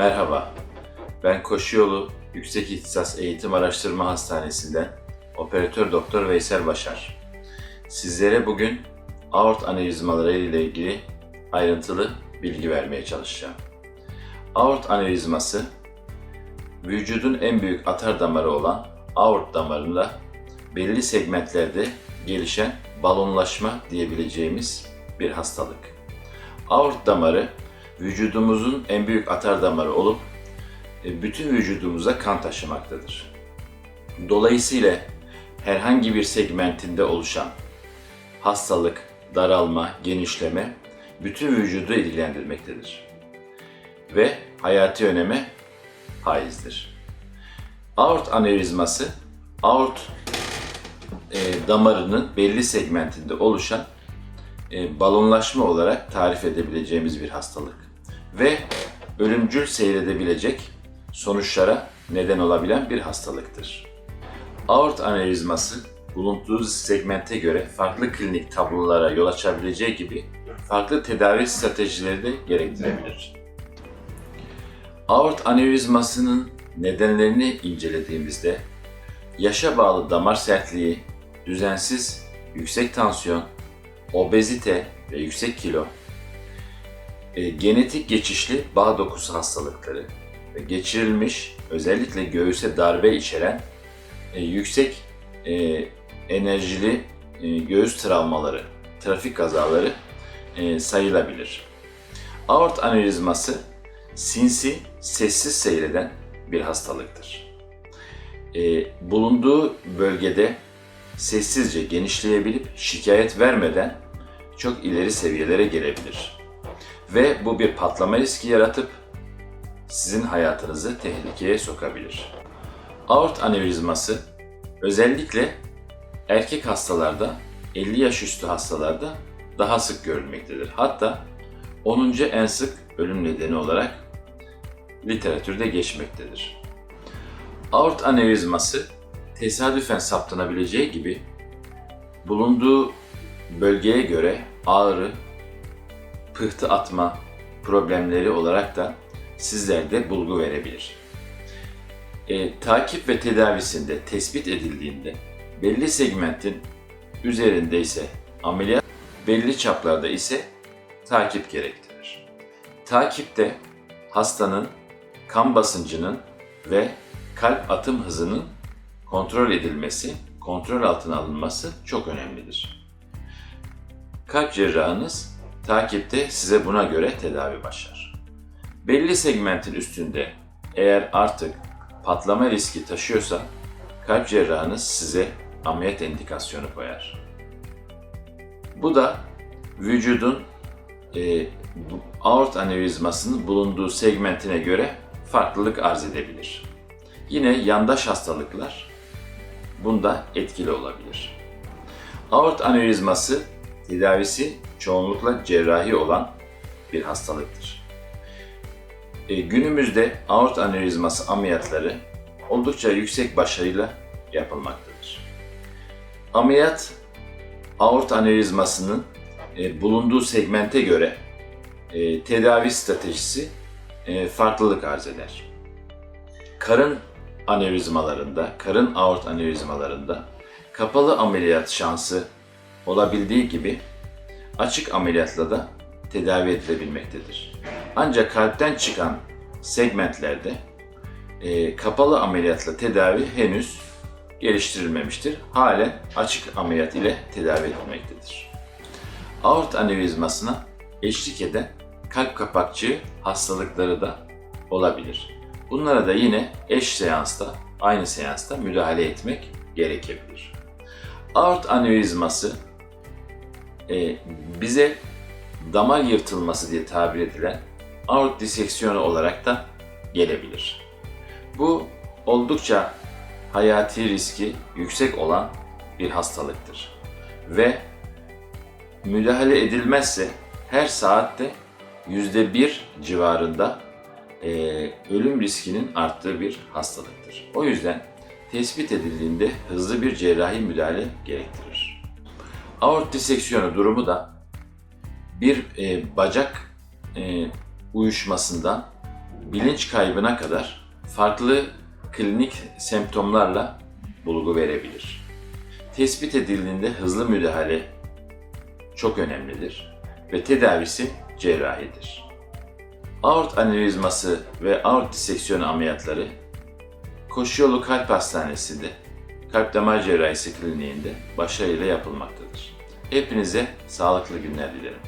Merhaba, ben Koşuyolu Yüksek İhtisas Eğitim Araştırma Hastanesi'nden operatör doktor Veysel Başar. Sizlere bugün aort anevrizmaları ile ilgili ayrıntılı bilgi vermeye çalışacağım. Aort anevrizması, vücudun en büyük atar damarı olan aort damarında belli segmentlerde gelişen balonlaşma diyebileceğimiz bir hastalık. Aort damarı vücudumuzun en büyük atar damarı olup e, bütün vücudumuza kan taşımaktadır. Dolayısıyla herhangi bir segmentinde oluşan hastalık, daralma, genişleme bütün vücudu ilgilendirmektedir ve hayati öneme haizdir. Aort anevrizması, aort e, damarının belli segmentinde oluşan e, balonlaşma olarak tarif edebileceğimiz bir hastalık ve ölümcül seyredebilecek sonuçlara neden olabilen bir hastalıktır. Aort anevrizması bulunduğu segmente göre farklı klinik tablolara yol açabileceği gibi farklı tedavi stratejileri de gerektirebilir. Aort anevrizmasının nedenlerini incelediğimizde yaşa bağlı damar sertliği, düzensiz yüksek tansiyon, obezite ve yüksek kilo, e, genetik geçişli bağ dokusu hastalıkları ve geçirilmiş özellikle göğüse darbe içeren e, yüksek e, enerjili e, göğüs travmaları, trafik kazaları e, sayılabilir. Aort anevrizması sinsi, sessiz seyreden bir hastalıktır. E, bulunduğu bölgede sessizce genişleyebilip şikayet vermeden çok ileri seviyelere gelebilir. Ve bu bir patlama riski yaratıp sizin hayatınızı tehlikeye sokabilir. Aort anevrizması özellikle erkek hastalarda 50 yaş üstü hastalarda daha sık görülmektedir. Hatta 10. en sık ölüm nedeni olarak literatürde geçmektedir. Aort anevrizması tesadüfen saptanabileceği gibi bulunduğu bölgeye göre ağrı, pıhtı atma problemleri olarak da sizlerde bulgu verebilir. E, takip ve tedavisinde tespit edildiğinde belli segmentin üzerinde ise ameliyat, belli çaplarda ise takip gerektirir. Takipte hastanın kan basıncının ve kalp atım hızının kontrol edilmesi, kontrol altına alınması çok önemlidir. Kalp cerrahınız takipte size buna göre tedavi başlar. Belli segmentin üstünde eğer artık patlama riski taşıyorsa kalp cerrahınız size ameliyat indikasyonu koyar. Bu da vücudun e, aort anevrizmasının bulunduğu segmentine göre farklılık arz edebilir. Yine yandaş hastalıklar bunda etkili olabilir. Aort anevrizması tedavisi çoğunlukla cerrahi olan bir hastalıktır. E, günümüzde aort anevrizması ameliyatları oldukça yüksek başarıyla yapılmaktadır. Ameliyat aort anevrizmasının e, bulunduğu segmente göre e, tedavi stratejisi e, farklılık arz eder. Karın anevrizmalarında, karın aort anevrizmalarında kapalı ameliyat şansı olabildiği gibi açık ameliyatla da tedavi edilebilmektedir. Ancak kalpten çıkan segmentlerde e, kapalı ameliyatla tedavi henüz geliştirilmemiştir. Halen açık ameliyat ile tedavi edilmektedir. Aort anevrizmasına eşlik eden kalp kapakçığı hastalıkları da olabilir. Bunlara da yine eş seansta, aynı seansta müdahale etmek gerekebilir. Aort anevrizması e, bize damar yırtılması diye tabir edilen aort diseksiyonu olarak da gelebilir. Bu oldukça hayati riski yüksek olan bir hastalıktır. Ve müdahale edilmezse her saatte %1 civarında e, ölüm riskinin arttığı bir hastalıktır. O yüzden tespit edildiğinde hızlı bir cerrahi müdahale gerektirir. Aort diseksiyonu durumu da bir e, bacak e, uyuşmasından bilinç kaybına kadar farklı klinik semptomlarla bulgu verebilir. Tespit edildiğinde hızlı müdahale çok önemlidir ve tedavisi cerrahidir. Aort anevrizması ve aort diseksiyonu ameliyatları Koşuyolu Kalp Hastanesi'nde kalp damar cerrahisi kliniğinde başarıyla yapılmaktadır. Hepinize sağlıklı günler dilerim.